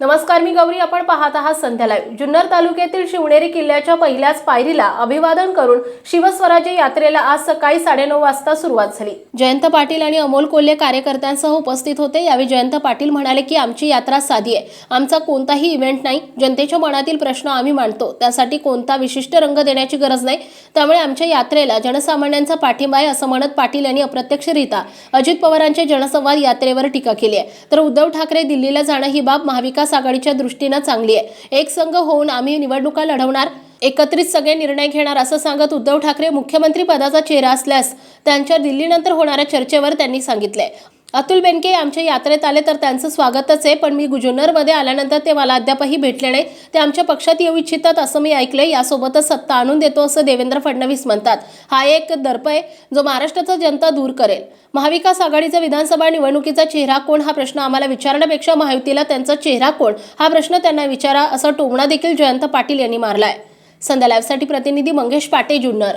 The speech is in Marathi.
नमस्कार मी गौरी. आपण पाहत आहात संध्या लाईव्ह जुन्नर तालुक्यातील शिवनेरी किल्ल्याच्या पहिल्याच पायरीला अभिवादन करून शिवस्वराज्य यात्रेला आज सकाळी साडेनऊ वाजता सुरुवात झाली. जयंत पाटील आणि अमोल कोल्हे कार्यकर्त्यांसह उपस्थित होते. यावेळी जयंत पाटील म्हणाले की आमची यात्रा साधी आहे. आमचा कोणताही इव्हेंट नाही. जनतेच्या मनातील प्रश्न आम्ही मांडतो. त्यासाठी कोणता विशिष्ट रंग देण्याची गरज नाही. त्यामुळे आमच्या यात्रेला जनसामान्यांचा पाठिंबा आहे असं म्हणत पाटील यांनी अप्रत्यक्षरित्या अजित पवारांच्या जनसंवाद यात्रेवर टीका केली आहे. तर उद्धव ठाकरे दिल्लीला जाणं ही बाब महाविकास आघाडीच्या दृष्टीनं चांगली आहे. एक संघ होऊन आम्ही निवडणुका लढवणार एकत्रित सगळे निर्णय घेणार असं सांगत उद्धव ठाकरे मुख्यमंत्री पदाचा चेहरा असल्यास त्यांच्या दिल्लीनंतर होणाऱ्या चर्चेवर त्यांनी सांगितले अतुल बेनके आमच्या यात्रेत आले तर त्यांचं स्वागतच आहे पण मी जुन्नरमध्ये आल्यानंतर ते मला अद्यापही भेटले नाही. ते आमच्या पक्षात येऊ इच्छितात असं मी ऐकलंय. यासोबतच सत्ता आणून देतो असं देवेंद्र फडणवीस म्हणतात. हा एक दर्प आहे जो महाराष्ट्राचा जनता दूर करेल. महाविकास आघाडीचा विधानसभा निवडणुकीचा चेहरा कोण हा प्रश्न आम्हाला विचारण्यापेक्षा महायुतीला त्यांचा चेहरा कोण हा प्रश्न त्यांना विचारा असा टोमणा देखील जयंत पाटील यांनी मारलाय. संध्या लाईव्हसाठी प्रतिनिधी मंगेश पाटे जुन्नर.